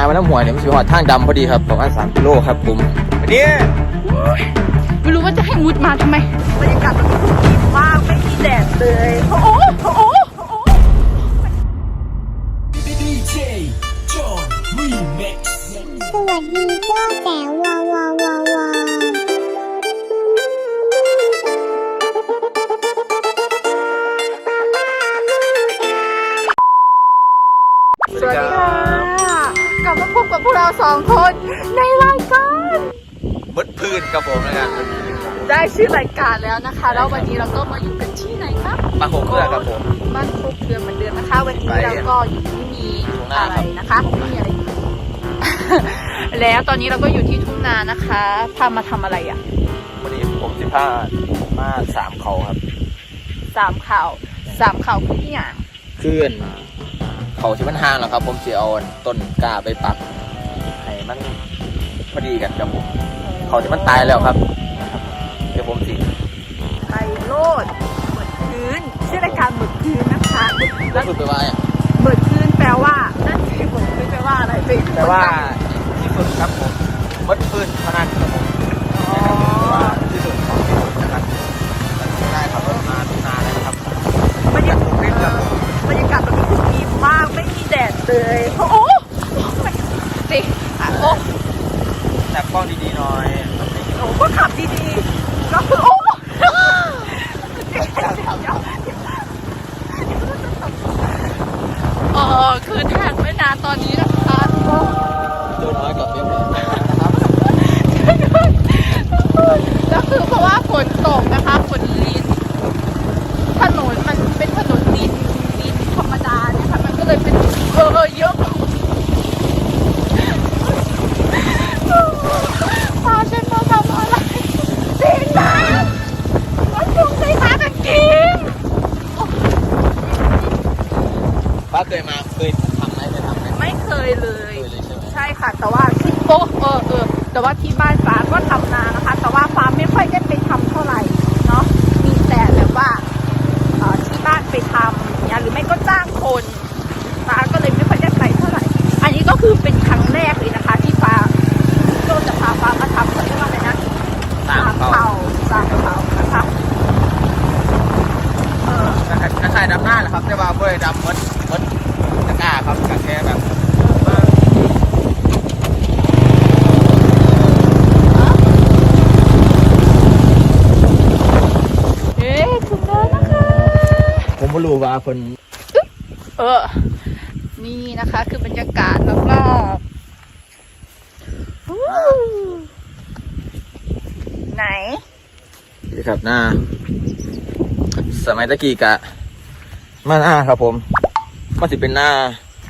งานวันน้ำหัวยเนี่ยมันสิหอดทางดำพอดีครับประมาณ3กิโลครับผมวันนี้ไม่รู้ว่าจะให้มุดมาทำไมบรรยากาศมันดีมากไม่มีแดดเลยโอ้โหโอ้โหโอ้โห DJ John Remix สวัสดีเจ้าแต่วาวาวาว ดพื้นครับผมนะครับได้ชื่อรายการแล้วนะคะ แล้ววันนี้เราก็มาอยู่กันที่ไหนคะมาโคเกลือครับผม บ้านโคกเรือเหมือนเดิมนะคะ วันนี้เราก็อยู่ที่มีอะไรนะคะไม่มีอะไร แล้วตอนนี้เราก็อยู่ที่ทุ่งนานะคะพามาทำอะไรอะวันนี้ผมสิพามาสามเขาครับสามข่าวสามข่าวคือที่อย่างเคลื่อนเขาที่มันห่างแล้วครับ ผมจะเอาต้นกล้าไปปักให้มันพอดีกันครับผม เขาที่มันตายแล้วครับนะครับเดี๋ยวผมสิไพโรดเหมือนพื้นชื่อรายการเหมือนพื้นนะคะแล้วสุดไปว่าเนี่ยเหมือนพื้นแปลว่า นั่นคือเหมือนพื้นแปลว่าอะไรไปแต่ว่าที่สุดครับผมมดพื้นเท่านั้นครับผมอ๋อว่าที่สุดของที่สุดนะครับได้ครับรถมาทุกนาเลยนะครับบรรยากาศทุกคลิปครับผมบรรยากาศมันดีมากไม่มีแดดเลยโอ้โหจริงอะโอ้ จับกล้องดีๆหน่อยโหก็ขับดีๆก็คือโอ้เออคือทางไม่นานตอนนี้นะคะดูน้อยกับเบี้ยนะครับแล้วคือเพราะว่าฝนตกนะคะฝนลินถนนมันเป็นถนนดินดินธรรมดาเนี่ยค่ะมันก็เลยเป็นเออเยอะพาฉันมาทำอะไรจริงนะมันจุงใส่ขากางเกง ป้าเคยมาเคยทำไหมเคยทำไหม ไม่เคยเลย เคยเลยใช่ไหม ใช่ ค่ะ แต่ว่าที่โป๊ะเออเออแต่ว่าที่บ้านฟ้าก็ทำนานะคะ แต่ว่าฟ้าไม่ค่อยได้ไปทำเท่าไหร่เนาะมีแต่แบบว่าเอ่อที่บ้านไปทำเนี่ยหรือไม่ก็จ้างคนฟ้าก็เลยไม่ค่อยได้ไปเท่าไหร่ อันนี้ก็คือเป็นครั้งแรกเลยนะคะ ที่ฟ้าโจจะพาฟ้ามาทำเขาเรียกว่าอะไรนะตามเขาสามเขานะคะเออคล้ายๆดำหน้าแหละครับแต่ว่าเพื่อดำมดมดตะกร้าครับกระแค่แบบ เอ๊ะถึงแล้วนะคะ ผมไม่รู้ ว่าคนเออ นี่นะคะ คือบรรยากาศรอบๆอู้ไหนนี่ครับหน้า สมัยตะกี้กะ มาหน้าครับผมมันสิเป็นหน้า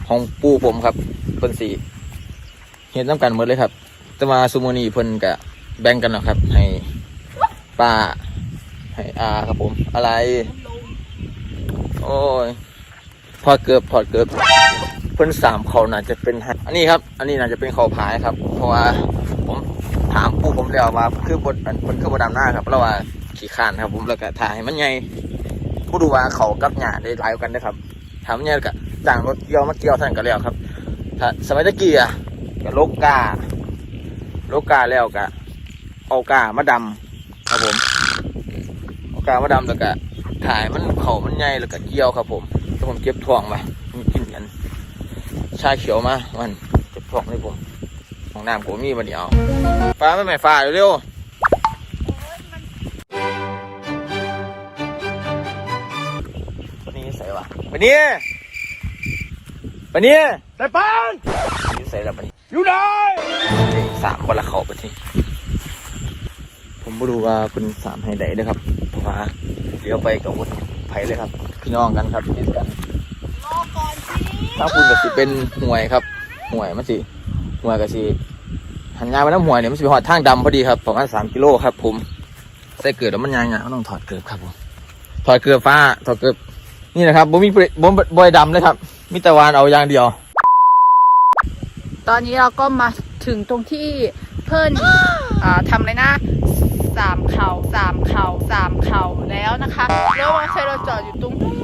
ของปู่ผมครับเพิ่นสีเห็นน้ำกันหมดเลยครับ แต่มาซูโมนีเพิ่นกะ แบ่งกันแล้วครับ ให้ป้าให้อาครับผม อะไร โอ้ยพอเกือบพอดเกือบเพิ่นสามเขาน่าจะเป็นห้อันนี้ครับ อันนี้น่าจะเป็นเขาพายครับ เพราะว่าผมถามปู่ผมแล้วว่าคือบทอันเพิ่นคือบทดำหน้าครับแล้วว่าขี่ข้านครับ ผมแล้วก็ถ่ายให้มันใหญ่ผู้ดูว่าเขากับหญ้าได้หลายกว่ากันนะครับถามมันใหญ่ก็จ้างรถเกี่ยวมาเกี่ยวท่านั้นก็แล้วครับถ้าสมัยตะกี้อะก็โลกกาโลกกาแล้วก็เอากามาดำครับผมเอากามาดำแล้วก็ ถ่ายมันเขามันใหญ่แล้วก็เกี่ยวครับผมแล้วผมเก็บทองมามันกินกันชาเขียวมามันเก็บทองให้ผมของน้ำผมมีวันเดียวฟ้าไม่ไหมฟ้าเร็วๆวันนี้ใส่วะวันนี้วันนี้ใส่ปันวันนี้ใส่แล้ววันนี้อยู่ไหนสามคนละเขาไปทีผมไม่รู้ว่าเป็นสามให้ใดนะครับเพราะว่า เดี๋ยวไปกับวุฒิไผ่เลยครับ พี่น้องกันครับติดกันรอก่อนสิถ้าคุณก็สิเป็นห่วยครับห่วยมันสิห่วยก็สิหันยางไปน้ำห่วยเนี่ยมันสิไปหอดทางดำพอดีครับประมาณสามกิโลครับ ผมใส่เกลือแล้วมันยางอะต้องถอดเกลือครับผมถอดเกลือฟ้าถอดเกลือนี่นะครับบ่มีบ่บ่บ่อยดำเลยครับมีแต่วานเอาอย่างเดียว ตอนนี้เราก็มาถึงตรงที่เพิ่นอ่าทำอะไรนะ สามเข่าสามเข่าสามเข่าแล้วนะคะแล้วมอเตอร์ไซค์เราจอดอยู่ตรงนู้น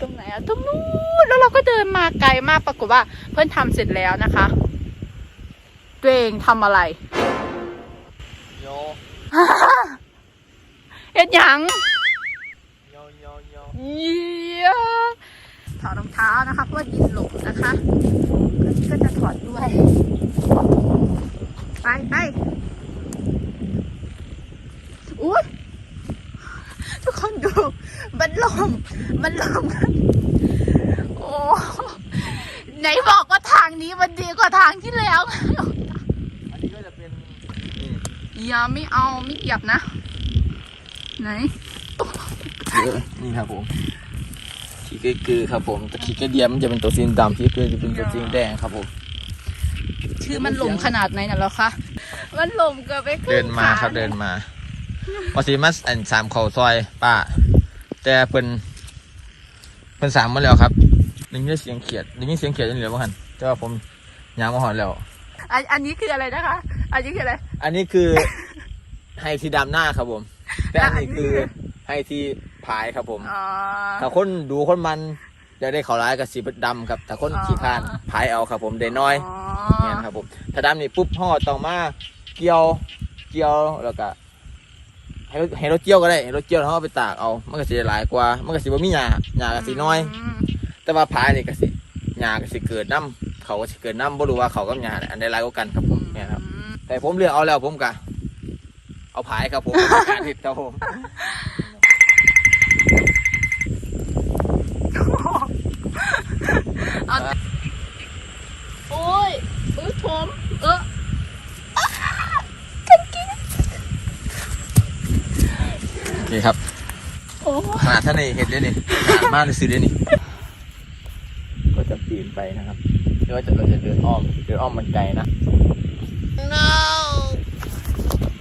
ตรงไหนอะตรงนู้นแล้วเราก็เดินมาไกลมากปรากฏว่า เพื่อนทำเสร็จแล้วนะคะตัวเองทำอะไรโยเอ็ดหยังโยโยโยเยี่ยถอดรองเท้านะคะเพราะว่าดินหลงนะคะ ก็ก็จะถอดด้วย ไปไปอุ้ยทุกคนดู มันล มมันลมโอ้ไหนบอกว่าทางนี้มันดีกว่าทางที่แล้วอันนี้ก็จะเป็นนี่อย่าไม่เอาไม่เหยียบนะ ไหนนี่ครับผมขี้เกยคือครับผมแต่ขี้เกยเดียมมันจะเป็นตัวสีดำขี้เกยจะเป็นตัวสีแดงครับผมคือมันหลมขนาดไหนน่ะแล้วคะมันหลมเกินไปครึ่งเดินมาครับขเดินมาว่าสีมาอันสามเขาซอยป้าแต่เพิ่น เพิ่นสามมาแล้วครับได้ยินเสียงเขียดได้ยินเสียงเขียดอยังเหลือบ้างแต่ว่าผมยางมาหอนแล้วอันอันนี้คืออะไรนะคะ อันนี้คืออะไร อันนี้คือไฮที่ดำหน้าครับผมแต่อันนี้คือไฮที่พายครับผมอ๋อถ้าคนดูคนมันอยากได้เขาร้ายกับสีดำครับถ้าคนอ๋อขี้คร้านพายเอาครับผมได้น้อยอ๋อเนี่ยนะครับผมถ้าดำนี่ปุ๊บห่อต่อมาเกี่ยวเกี่ยวแล้วก็ ให้รถให้รถเกี่ยวก็ได้ให้รถเกี่ยวแล้วเอาไปตากเอา มันก็สิได้หลายกว่า มันก็สิบ่มีหญ้าหญ้าก็สิน้อยมแต่ว่าพายนี่ก็สิหญ้าก็สิเกิดน้ำเขาก็สิเกิดน้ำบ่รู้ว่าเขากับหญ้าเนี่ยอันใดหลายกว่ากันครับผมเนี่ยครับ แต่ผมเลือกเอาแล้วผมก็เอาพายครับผม การผิดครับผมโอ้ยอุ้ยผมเออ นี่ครับโอ้ขนาดท่านในเห็ดเลยนี่ขนาดมากเลยซื้อเลยนี่ ก็จะปีนไปนะครับหรือว่าจะเราจะเดินอ้อม เดินอ้อมมันไกลนะ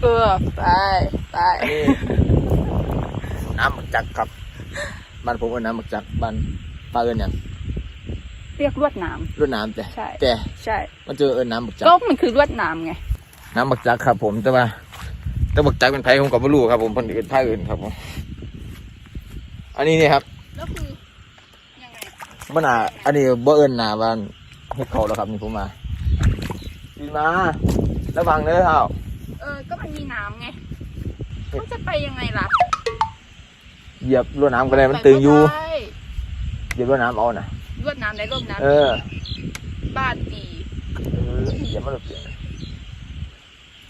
เออไปไปอันนี้น้ำหมึกจักครับบ้านผมเอาน้ำหมึกจักบ้านป้าเอิญอย่างเรียกลวดหน้รดน้ำแต่ใช่ แต่ำใช่ มันเจอเอิญน้ำหมึกจักก็มันคือลวดหน้ำไง น้ำหมึกจักครับผมแต่ว่า แต่หมึกจักเป็นไผ่ผมก็ไม่รู้ครับ ผมคนอื่นภาคอื่นครับผมอันนี้นี่ครับแล้วคือยังไงมันอะอันนี้บ่เอิญนาบ้านเฮ็ดเขาแล้วครับนี่ผมมาดีมาระวังเด้อเฮาเออก็มันมีน้ำไงเขาจะไปยังไงล่ะเหยียบรวดน้ำก็ได้มันตึงอยู่ไปไม่ได้เหยียบรวดน้ำเอานะลวดน้ำในร่มน้ำเออบ้านดี เออเหยียบมันหลุดเสียง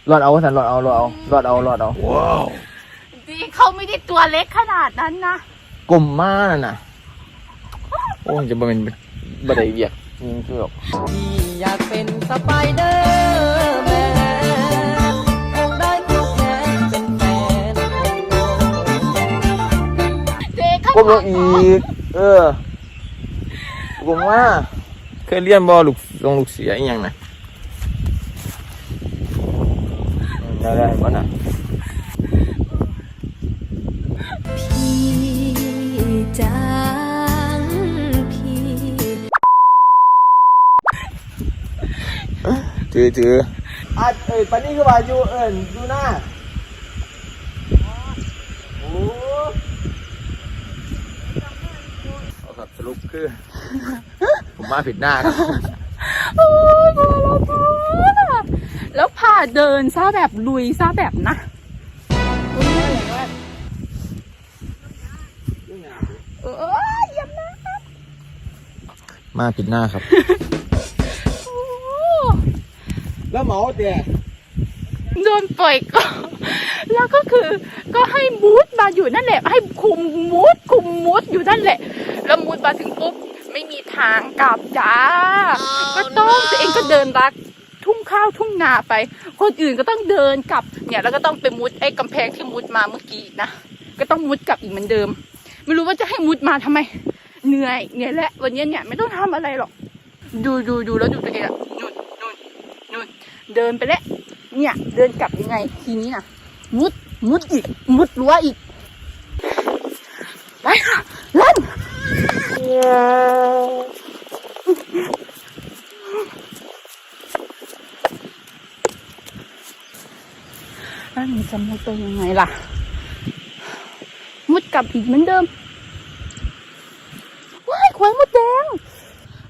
รอดเอาสันรอดเอารอดเอารอดเอารอดเอาดีเขาไม่ได้ตัวเล็กขนาดนั้นนะกลมมากนั่นน่ะโอ้ยจะบ่เป็นบ่ได้เวียกนี่คือแบบพี่อยากเป็นสไปเดอร์แมนคงได้ตัวแทนเป็นแฟนของโลกเจ๊ขกลมลนางดอีก เออกลมว่าเคยเรียนบ่ลูกลงลูกเสียอีหยังน่ะ ได้ได้บ่น่ะพี่จังพี่ถือถืออัดเอ้ยปานนี้คือว่าอยู่เอิ้นอยู่หน้าโอ้เอาครับสรุปคือ ผมมาผิดหน้าครับ โอ้ยพอแล้วพอ แล้วพาเดินซะแบบลุยซะแบบนะเออเยี่ยมนะมาผิดหน้าครับโอ้แล้วเหมาเตี่ยโดนปล่อยก็แล้วก็คือก็ให้มูดมาอยู่นั่นแหละ ให้คุมมูดคุมมูดอยู่นั่นแหละ แล้วมูดมาถึงปุ๊บไม่มีทางกลับจ้า ก็ต้องตัวเองก็เดินรักทุ่ง ข้าวทุ่งนาไป คนอื่นก็ต้องเดินกลับเนี่ยแล้วก็ต้องไปมุดไอ้กำแพงที่มุดมาเมื่อกี้นะก็ต้องมุดกลับอีกเหมือนเดิม ไม่รู้ว่าจะให้มุดมาทำไมเหนื่อยเหนื่อยแล้ววันนี้เนี่ยไม่ต้องทำอะไรหรอก ดูดูดูแล้วดูตัวเองอะนู่นนู่นนู่นเดินไปแล้วเนี่ยเดินกลับยังไงทีนี้นะมุดมุดอีก มุดรั้วอีกไปค่ะเล่น บ้างจะมุดไปยังไงล่ะ มุดกลับอีกเหมือนเดิมว้ายควายมดแดง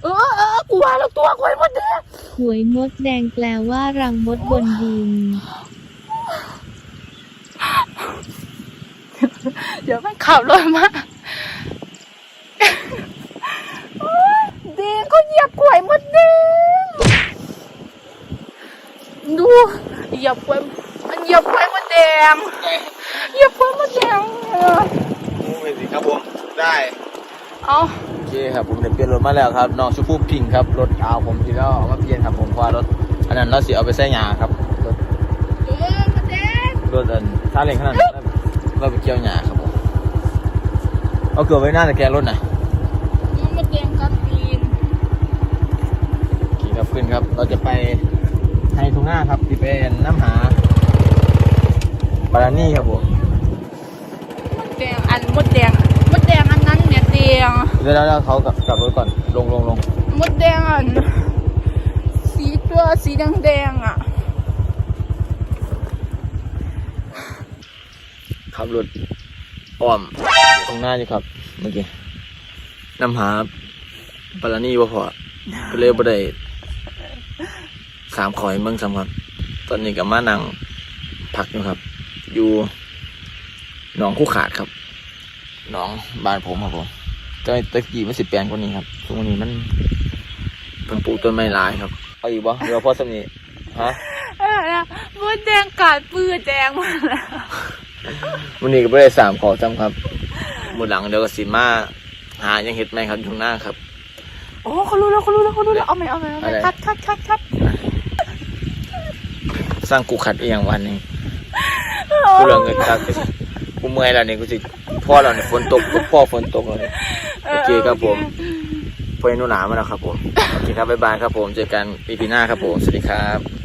เออเออกูว่าแล้วตัวควายมดแดงหวยมดแดงแปลว่ารังมดบนดิน เดี๋ยวมันขับรถมาเดงเขาเหยียบควยมดแดงดูเหยียบควย งเหยียบกล้วยมดแดงเออมูไปสิครับผม ได้เอาโอเคครับผมได้เปลี่ยนรถมาแล้วครับน้องชูพูพิงครับรถเอาผมที่แล้วเอามาเปลี่ยนครับผมเพราะว่ารถอันนั้นเราสิเอาไปใส่หยาครับรถเออมดแดงรถอันซาเล้งขนาดนั้นเราไปเกี่ยวหยาครับผมเอาเกือบไว้หน้าตะแกรงรถหน่อยมดแดงกับปีนขี่ครับขึ้นครับ เราจะไปไฮทุ่งหน้าครับที่เป็นน้ำหา บารานี่ครับผมมดแดงอันมดแดงมดแดงอันนั้นเนี่ยแดงเดี๋ยวแล้วเขากลับกลับรถก่อนลงลงลงมดแดงอันสีตัวสีแดงแดงๆอะขับรถอ้อมตรงหน้าอยู่ครับเมื่อกี้น้ำหาบารานี่ว่าพอก็เลยบ่ได้สามขอยเมืองสามครับ ตอนนี้กับมานั่งพักอยู่ครับ อยู่หนองคู่ขาดครับหนองบ้านผมครับผมแต่ตะกี้มันสิบแปลงกว่านี้ครับตรงนี้มันเพิ่งปลูกต้นไม้หลายครับเอาอีกบ่เรือพ่อสำนีฮะเออนะมดแดงกัดปืนแดงมาแล้ววันนี้ก็ไม่ได้สามขอจำครับมือหลังเดี๋ยวก็สิมาหายังเห็ดไหมครับอยู่ข้างหน้าครับ โอ้เขารู้แล้วเขารู้แล้วเขารู้แล้วเอาไหมเอาไหมเอาไหมอะไรคัดคัดคัดคัดสร้างกูขัดเอียงวันนี้ กูเหลือเงินครับกูเมื่อยแล้วนี่กูสิพ่อเราเนี่ยฝนตกก็พ่อฝนตกแล้วเนี่ยโอเคครับผมพอนุหนามาแล้วครับผมโอเคครับบ๊ายบายครับผมเจอกันปีพีหน้าครับผมสวัสดีครับ